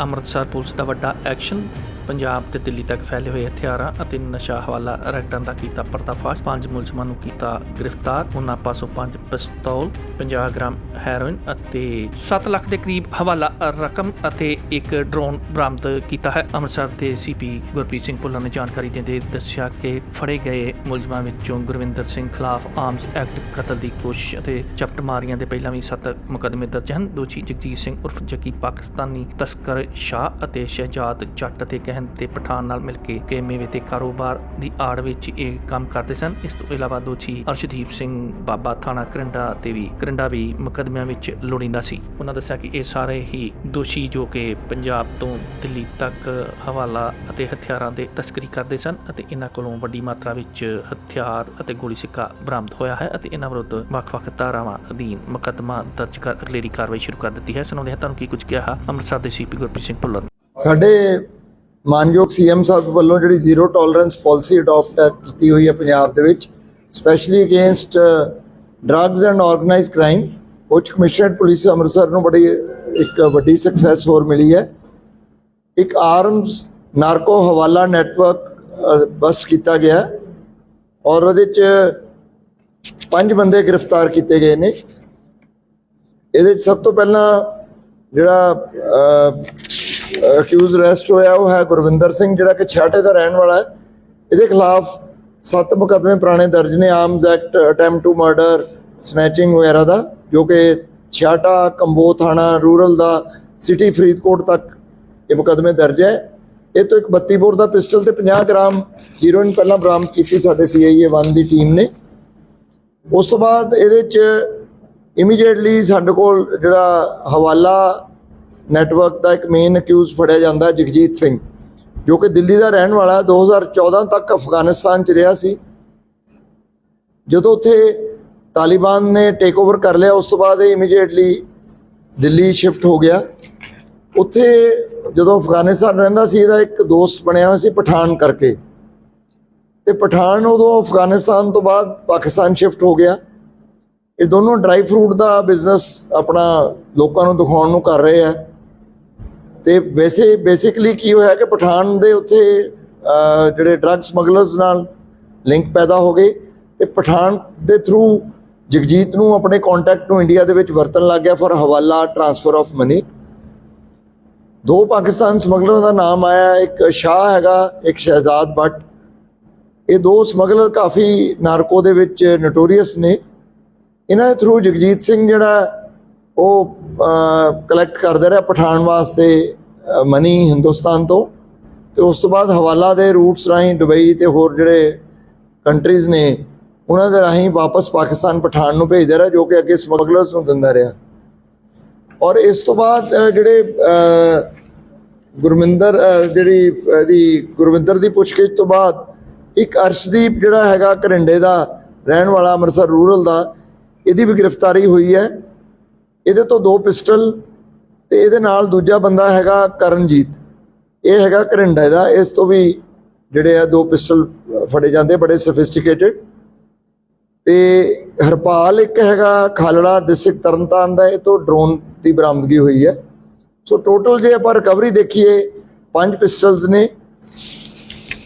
Amritsar police ਦਾ ਵੱਡਾ action Punjab ਤੇ ਦਿੱਲੀ ਤੱਕ ਫੈਲੇ ਹੋਏ ਹਥਿਆਰਾਂ ਅਤੇ ਨਸ਼ਾ ਹਵਾਲਾ ਰੈਕਟਾਂ ਦਾ ਕੀਤਾ ਪਰਦਾਫਾਸ਼। ਪੰਜ ਮੁਲਜ਼ਮਾਂ ਨੂੰ ਕੀਤਾ ਗ੍ਰਿਫਤਾਰ। ਉਹਨਾਂ ਪਾਸੋਂ ਪੰਜ ਪਿਸਤੌਲ 50 ਗ੍ਰਾਮ ਹੈਰੋਇਨ ਅਤੇ 7 ਲੱਖ ਦੇ ਕਰੀਬ ਹਵਾਲਾ ਰਕਮ ਅਤੇ ਇੱਕ ਡਰੋਨ ਬਰਾਮਦ ਕੀਤਾ ਹੈ। ਅੰਮ੍ਰਿਤਸਰ ਦੇ ਸੀਪੀ ਗੁਰਪ੍ਰੀਤ ਸਿੰਘ ਭੁੱਲਰ ਨੇ ਜਾਣਕਾਰੀ ਦਿੰਦੇ ਦੱਸਿਆ ਕਿ ਫੜੇ ਗਏ ਮੁਲਜ਼ਮਾਂ ਵਿੱਚੋਂ ਗੁਰਵਿੰਦਰ ਸਿੰਘ ਖਿਲਾਫ ਆਰਮਸ ਐਕਟ ਕਤਲ ਦੀ ਕੋਸ਼ਿਸ਼ ਅਤੇ ਚਪਟਮਾਰੀਆਂ ਦੇ ਪਹਿਲਾਂ ਵੀ 7 ਮੁਕੱਦਮੇ ਦਰਜ ਹਨ। ਦੋਸ਼ੀ ਜਗਜੀਤ ਸਿੰਘ ਉਰਫ ਜੱਗੀ ਪਾਕਿਸਤਾਨੀ ਤਸਕਰ ਸ਼ਾਹ ਅਤੇ ਸ਼ਹਿਜਾਦ ਜੱਟ ਅਤੇ ਕਹਿਣ ਤੇ ਪਠਾਨ ਨਾਲ ਮਿਲ ਕੇ ਕੇ ਤੇ ਕਾਰੋਬਾਰ ਦੀ ਆੜ ਵਿੱਚ ਇਹ ਕੰਮ ਕਰਦੇ ਸਨ। ਇਸ ਤੋਂ ਇਲਾਵਾ ਦੋਸ਼ੀ ਅਰਸ਼ਦੀਪ ਸਿੰਘ ਬਾਬਾ ਥਾਣਾ ਕਰਿੰਡਾ ਤੇ ਵੀ ਕਰਿੰਡਾ ਵੀ ਮੁਕੱਦਮਿਆਂ ਵਿੱਚ ਲੋੜੀਂਦਾ ਸੀ। ਉਹਨਾਂ ਦੱਸਿਆ ਕਿ ਇਹ ਸਾਰੇ ਹੀ ਦੋਸ਼ੀ ਜੋ ਕਿ ਪੰਜਾਬ ਤੋਂ ਦਿੱਲੀ ਤੱਕ ਹਵਾਲਾ ਅਤੇ ਹਥਿਆਰਾਂ ਦੇ ਤਸਕਰੀ ਕਰਦੇ ਸਨ ਅਤੇ ਇਹਨਾਂ ਕੋਲੋਂ ਵੱਡੀ ਮਾਤਰਾ ਵਿੱਚ ਹਥਿਆਰ ਅਤੇ ਗੋਲੀ ਸਿੱਕਾ ਬਰਾਮਦ ਹੋਇਆ ਹੈ ਅਤੇ ਇਹਨਾਂ ਵਿਰੁੱਧ ਵੱਖ-ਵੱਖ ਧਾਰਾਵਾਂ ਅਧੀਨ ਮੁਕੱਦਮਾ ਦਰਜ ਕਰ ਅਗਲੇਰੀ ਕਾਰਵਾਈ ਸ਼ੁਰੂ ਕਰ ਦਿੱਤੀ ਹੈ। ਸੁਣਾਉਂਦੇ ਹਾਂ, ਤੁਹਾਨੂੰ ਕੀ ਕੁਝ ਕਿਹਾ? ਅੰਮ੍ਰਿਤਸਰ ਦੇ ਸੀਪੀ ਗੁਰਪ੍ਰੀਤ ਸਿੰਘ ਭੁੱਲਰ। ਸਾਡੇ ਮਾਨਯੋਗ ਸੀਐਮ ਸਾਹਿਬ ਵੱਲੋਂ ਜਿਹੜੀ ਜ਼ੀਰੋ ਟੋਲਰੈਂਸ ਪਾਲਿਸੀ ਅਡਾਪਟ ਕੀਤੀ ਹੋਈ ਹੈ ਪੰਜਾਬ ਦੇ ਵਿੱਚ specially against drugs and organised crime ਉੱਚ ਕਮਿਸ਼ਨਰਡ ਪੁਲਿਸ ਅੰਮ੍ਰਿਤਸਰ ਨੂੰ ਬੜੀ ਇੱਕ ਵੱਡੀ ਸਕਸੈਸ ਹੋਰ ਮਿਲੀ ਹੈ। ਇੱਕ ਆਰਮਸ ਨਾਰਕੋ ਹਵਾਲਾ ਨੈਟਵਰਕ ਬਸਟ ਕੀਤਾ ਗਿਆ ਔਰ ਉਹਦੇ ਚ ਪੰਜ ਬੰਦੇ ਗ੍ਰਿਫਤਾਰ ਕੀਤੇ ਗਏ ਨੇ। ਇਹਦੇ 'ਚ ਸਭ ਤੋਂ ਪਹਿਲਾਂ ਜਿਹੜਾ ਅਕਿਊਜ਼ ਅਰੈਸਟ ਹੋਇਆ, ਉਹ ਹੈ ਗੁਰਵਿੰਦਰ ਸਿੰਘ, ਜਿਹੜਾ ਕਿ ਛਾਟੇ ਦਾ ਰਹਿਣ ਵਾਲਾ ਹੈ। ਇਹਦੇ ਖਿਲਾਫ ਸੱਤ ਮੁਕੱਦਮੇ ਪੁਰਾਣੇ ਦਰਜ ਨੇ, arms act, attempt to murder, snatching ਵਗੈਰਾ ਦਾ, ਜੋ ਕਿ ਛਾਟਾ, ਕੰਬੋ ਥਾਣਾ, ਰੂਰਲ ਦਾ, ਸਿਟੀ ਫਰੀਦਕੋਟ ਤੱਕ ਇਹ ਮੁਕੱਦਮੇ ਦਰਜ ਹੈ। ਇਹ ਤੋਂ ਇੱਕ 32 ਬੋਰ ਦਾ ਪਿਸਟਲ ਤੇ 50 ਗ੍ਰਾਮ ਹੀਰੋਇਨ ਪਹਿਲਾਂ ਬਰਾਮਦ ਕੀਤੀ ਸਾਡੇ ਸੀਆਈਏ 1 ਦੀ ਟੀਮ ਨੇ। ਉਸ ਤੋਂ ਬਾਅਦ ਇਹਦੇ ਚ ਇਮੀਡੀਏਟਲੀ ਸਾਡੇ ਕੋਲ ਜਿਹੜਾ ਹਵਾਲਾ ਨੈਟਵਰਕ ਦਾ ਇੱਕ ਮੇਨ ਅਕਿਊਜ਼ ਫੜਿਆ ਜਾਂਦਾ ਜਗਜੀਤ ਸਿੰਘ, ਜੋ ਕਿ ਦਿੱਲੀ ਦਾ ਰਹਿਣ ਵਾਲਾ ਹੈ। 2014 ਤੱਕ ਅਫਗਾਨਿਸਤਾਨ ਚ ਰਿਹਾ ਸੀ। ਜਦੋਂ ਉੱਥੇ ਤਾਲਿਬਾਨ ਨੇ ਟੇਕ ਓਵਰ ਕਰ ਲਿਆ, ਉਸ ਤੋਂ ਬਾਅਦ ਇਹ ਇਮੀਡੀਏਟਲੀ ਦਿੱਲੀ ਸ਼ਿਫਟ ਹੋ ਗਿਆ। ਉੱਥੇ ਜਦੋਂ ਅਫਗਾਨਿਸਤਾਨ ਰਹਿੰਦਾ ਸੀ, ਇਹਦਾ ਇੱਕ ਦੋਸਤ ਬਣਿਆ ਹੋਇਆ ਸੀ ਪਠਾਨ ਕਰਕੇ। ਤੇ ਪਠਾਨ ਉਦੋਂ ਅਫਗਾਨਿਸਤਾਨ ਤੋਂ ਬਾਅਦ ਪਾਕਿਸਤਾਨ ਸ਼ਿਫਟ ਹੋ ਗਿਆ। ਇਹ ਦੋਨੋਂ ਡਰਾਈ ਫਰੂਟ ਦਾ ਬਿਜ਼ਨਸ ਆਪਣਾ ਲੋਕਾਂ ਨੂੰ ਦਿਖਾਉਣ ਨੂੰ ਕਰ ਰਹੇ ਆ। ਤੇ ਵੈਸੇ ਬੇਸਿਕਲੀ ਕੀ ਹੋਇਆ ਕਿ ਪਠਾਨ ਦੇ ਉੱਥੇ ਜਿਹੜੇ ਡਰੱਗ ਸਮਗਲਰਸ ਨਾਲ ਲਿੰਕ ਪੈਦਾ ਹੋ ਗਏ ਤੇ ਪਠਾਨ ਦੇ ਥਰੂ ਜਗਜੀਤ ਨੂੰ ਆਪਣੇ ਕੰਟੈਕਟ ਨੂੰ ਇੰਡੀਆ ਦੇ ਵਿੱਚ ਵਰਤਣ ਲੱਗ ਗਿਆ ਫॉर ਹਵਾਲਾ ਟ੍ਰਾਂਸਫਰ ਆਫ ਮਨੀ ਦੋ ਪਾਕਿਸਤਾਨ ਸਮਗਲਰਾਂ ਦਾ ਨਾਮ ਆਇਆ, ਇੱਕ ਸ਼ਾਹ ਹੈਗਾ, ਇੱਕ ਸ਼ਹਿਜ਼ਾਦ ਭੱਟ। ਇਹ ਦੋ ਸਮਗਲਰ ਕਾਫੀ ਨਾਰਕੋ ਦੇ ਵਿੱਚ ਨੋਟੋਰੀਅਸ ਨੇ। ਇਹਨਾਂ ਦੇ ਥਰੂ ਜਗਜੀਤ ਸਿੰਘ ਜਿਹੜਾ ਉਹ ਕਲੈਕਟ ਕਰਦਾ ਰਿਹਾ ਪਠਾਨ ਵਾਸਤੇ ਮਨੀ ਹਿੰਦੁਸਤਾਨ ਤੋਂ। ਤੇ ਉਸ ਤੋਂ ਬਾਅਦ ਹਵਾਲਾ ਦੇ ਰੂਟਸ ਰਾਹੀਂ ਦੁਬਈ ਤੇ ਹੋਰ ਜਿਹੜੇ ਕੰਟਰੀਜ਼ ਨੇ, ਉਹਨਾਂ ਦੇ ਰਾਹੀਂ ਵਾਪਸ ਪਾਕਿਸਤਾਨ ਪਠਾਨ ਨੂੰ ਭੇਜਦਾ ਰਿਹਾ, ਜੋ ਕਿ ਅੱਗੇ ਸਮਗਲਰਸ ਨੂੰ ਦਿੰਦਾ ਰਿਹਾ। ਔਰ ਇਸ ਤੋਂ ਬਾਅਦ ਜਿਹੜੇ ਗੁਰਮਿੰਦਰ ਜਿਹੜੀ ਇਹਦੀ ਗੁਰਵਿੰਦਰ ਦੀ ਪੁੱਛਗਿੱਛ ਤੋਂ ਬਾਅਦ, ਇੱਕ ਅਰਸ਼ਦੀਪ ਜਿਹੜਾ ਹੈਗਾ ਘਰਿੰਡੇ ਦਾ, ਰਹਿਣ ਵਾਲਾ ਅੰਮ੍ਰਿਤਸਰ ਰੂਰਲ ਦਾ, ਇਹਦੀ ਵੀ ਗ੍ਰਿਫਤਾਰੀ ਹੋਈ ਹੈ। ਇਹਦੇ ਤੋਂ ਦੋ ਪਿਸਟਲ ਤੇ ਇਹਦੇ ਨਾਲ ਦੂਜਾ ਬੰਦਾ ਹੈਗਾ ਕਰਨਜੀਤ। ਇਹ ਹੈਗਾ ਘਰਿੰਡੇ ਦਾ ਇਸ ਤੋਂ ਵੀ ਜਿਹੜੇ ਆ ਦੋ ਪਿਸਟਲ ਫੜੇ ਜਾਂਦੇ, ਬੜੇ ਸਫਿਸਟੀਕੇਟਿਡ। ਤੇ ਹਰਪਾਲ ਇੱਕ ਹੈਗਾ ਖਾਲੜਾ ਡਿਸਟ੍ਰਿਕਟ ਤਰਨਤਾਰਨ ਦਾ, ਇਹ ਤੋਂ ਡਰੋਨ ਦੀ ਬਰਾਮਦਗੀ ਹੋਈ ਹੈ। ਸੋ ਟੋਟਲ ਜੇ ਆਪਾਂ ਰਿਕਵਰੀ ਦੇਖੀਏ, ਪੰਜ ਪਿਸਟਲਸ ਨੇ।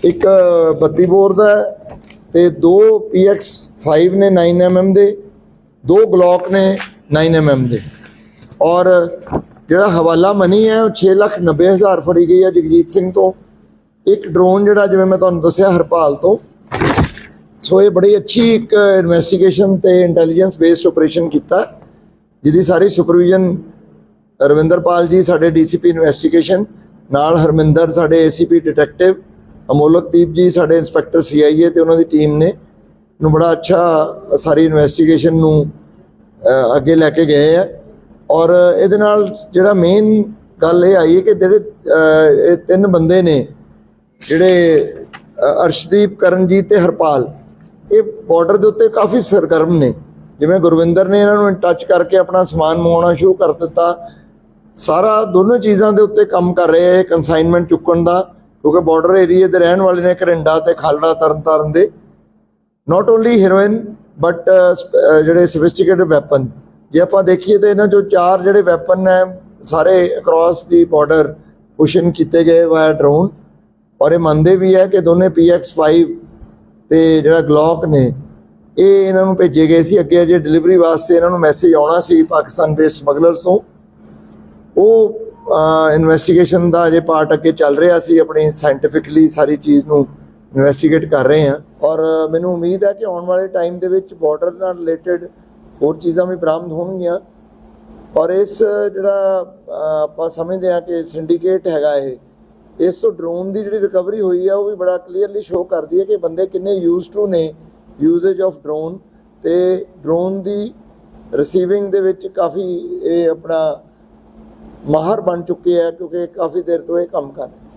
ਇੱਕ 32 ਬੋਰ ਦਾ ਹੈ ਤੇ ਦੋ PX5 ਨੇ 9mm ਦੇ। ਦੋ ਗਲੌਕ ਨੇ। 9mm ਦੇ ਔਰ ਜਿਹੜਾ ਹਵਾਲਾ ਮਨੀ ਹੈ ਉਹ 690000 ਫੜੀ ਗਈ ਹੈ ਜਗਜੀਤ ਸਿੰਘ ਤੋਂ ਇੱਕ ਡਰੋਨ ਜਿਹੜਾ ਜਿਵੇਂ ਮੈਂ ਤੁਹਾਨੂੰ ਦੱਸਿਆ ਹਰਪਾਲ ਤੋਂ ਸੋ ਇਹ ਬੜੀ ਅੱਛੀ ਇੱਕ ਇਨਵੈਸਟੀਗੇਸ਼ਨ ਤੇ ਇੰਟੈਲੀਜੈਂਸ ਬੇਸਡ ਆਪਰੇਸ਼ਨ ਕੀਤਾ ਜਿਹਦੀ ਸਾਰੀ ਸੁਪਰਵੀਜ਼ਨ ਰਵਿੰਦਰਪਾਲ ਜੀ ਸਾਡੇ ਡੀਸੀਪੀ ਇਨਵੈਸਟੀਗੇਸ਼ਨ ਨਾਲ ਹਰਮਿੰਦਰ ਸਾਡੇ ਏਸੀਪੀ ਡਿਟੈਕਟਿਵ ਅਮੋਲਕਦੀਪ ਜੀ ਸਾਡੇ ਇੰਸਪੈਕਟਰ ਸੀਆਈਏ ਤੇ ਉਹਨਾਂ ਦੀ ਟੀਮ ਨੇ ਨੂੰ ਬੜਾ ਅੱਛਾ ਸਾਰੀ ਇਨਵੈਸਟੀਗੇਸ਼ਨ ਨੂੰ ਅੱਗੇ ਲੈ ਕੇ ਗਏ ਆ। ਔਰ ਇਹਦੇ ਨਾਲ ਜਿਹੜਾ ਮੇਨ ਗੱਲ ਇਹ ਆਈ ਹੈ ਕਿ ਜਿਹੜੇ ਇਹ ਤਿੰਨ ਬੰਦੇ ਨੇ, ਜਿਹੜੇ ਅਰਸ਼ਦੀਪ, ਕਰਨਜੀਤ ਤੇ ਹਰਪਾਲ, ਇਹ ਬਾਰਡਰ ਦੇ ਉੱਤੇ ਕਾਫੀ ਸਰਗਰਮ ਨੇ। ਜਿਵੇਂ ਗੁਰਵਿੰਦਰ ਨੇ ਇਹਨਾਂ ਨੂੰ ਟੱਚ ਕਰਕੇ ਆਪਣਾ ਸਮਾਨ ਮੰਗਵਾਉਣਾ ਸ਼ੁਰੂ ਕਰ ਦਿੱਤਾ। ਸਾਰਾ ਦੋਨੋਂ ਚੀਜ਼ਾਂ ਦੇ ਉੱਤੇ ਕੰਮ ਕਰ ਰਹੇ ਹੈ ਕਨਸਾਈਨਮੈਂਟ ਚੁੱਕਣ ਦਾ, ਕਿਉਂਕਿ ਬਾਰਡਰ ਏਰੀਆ ਦੇ ਰਹਿਣ ਵਾਲੇ ਨੇ ਕਰਿੰਡਾ ਤੇ ਖਾਲੜਾ ਤਰਨਤਾਰਨ ਦੇ। Not only heroin but uh, uh, ਜਿਹੜੇ ਸੋਫਿਸਟੀਕੇਟਡ ਵੈਪਨ ਜੇ ਆਪਾਂ ਦੇਖੀਏ ਤਾਂ ਇਹਨਾਂ ਚੋਂ ਚਾਰ ਜਿਹੜੇ ਵੈਪਨ ਹੈ, ਸਾਰੇ ਅਕ੍ਰੋਸ ਦੀ ਬਾਰਡਰ ਪੁਸ਼ਨ ਕੀਤੇ ਗਏ ਵਾਇਆ ਡਰੋਨ ਔਰ ਇਹ ਮੰਨਦੇ ਵੀ ਹੈ ਕਿ ਦੋਨੇ PX5 ਤੇ ਜਿਹੜਾ ਗਲੌਕ ਨੇ, ਇਹ ਇਹਨਾਂ ਨੂੰ ਭੇਜੇ ਗਏ ਸੀ। ਅੱਗੇ ਜੇ ਡਿਲੀਵਰੀ ਵਾਸਤੇ ਇਹਨਾਂ ਨੂੰ ਮੈਸੇਜ ਆਉਣਾ ਸੀ ਪਾਕਿਸਤਾਨ ਦੇ ਸਮਗਲਰਸ ਤੋਂ। ਉਹ ਇਨਵੈਸਟੀਗੇਸ਼ਨ ਦਾ ਅਜੇ ਪਾਰਟ ਅੱਗੇ ਚੱਲ ਰਿਹਾ ਸੀ, ਆਪਣੀ ਸਾਇੰਟੀਫਿਕਲੀ ਸਾਰੀ ਚੀਜ਼ ਨੂੰ ਇਨਵੈਸਟੀਗੇਟ ਕਰ ਰਹੇ ਹਾਂ। ਔਰ ਮੈਨੂੰ ਉਮੀਦ ਹੈ ਕਿ ਆਉਣ ਵਾਲੇ ਟਾਈਮ ਦੇ ਵਿੱਚ ਬਾਰਡਰ ਨਾਲ ਰਿਲੇਟਡ ਹੋਰ ਚੀਜ਼ਾਂ ਵੀ ਬਰਾਮਦ ਹੋਣਗੀਆਂ। ਔਰ ਇਸ, ਜਿਹੜਾ ਆਪਾਂ ਸਮਝਦੇ ਹਾਂ ਕਿ ਸਿੰਡੀਕੇਟ ਹੈਗਾ ਇਹ, ਇਸ ਤੋਂ ਡਰੋਨ ਦੀ ਜਿਹੜੀ ਰਿਕਵਰੀ ਹੋਈ ਹੈ ਉਹ ਵੀ ਬੜਾ ਕਲੀਅਰਲੀ ਸ਼ੋਅ ਕਰਦੀ ਹੈ ਕਿ ਬੰਦੇ ਕਿੰਨੇ ਯੂਜ਼ ਟੂ ਨੇ ਯੂਜ਼ੇਜ ਆਫ ਡਰੋਨ ਤੇ ਡਰੋਨ ਦੀ ਰਿਸੀਵਿੰਗ ਦੇ ਵਿੱਚ ਕਾਫੀ ਇਹ ਆਪਣਾ ਮਾਹਰ ਬਣ ਚੁੱਕੇ ਆ ਕਿਉਂਕਿ ਕਾਫੀ ਦੇਰ ਤੋਂ ਇਹ ਕੰਮ ਕਰ ਰਹੇ।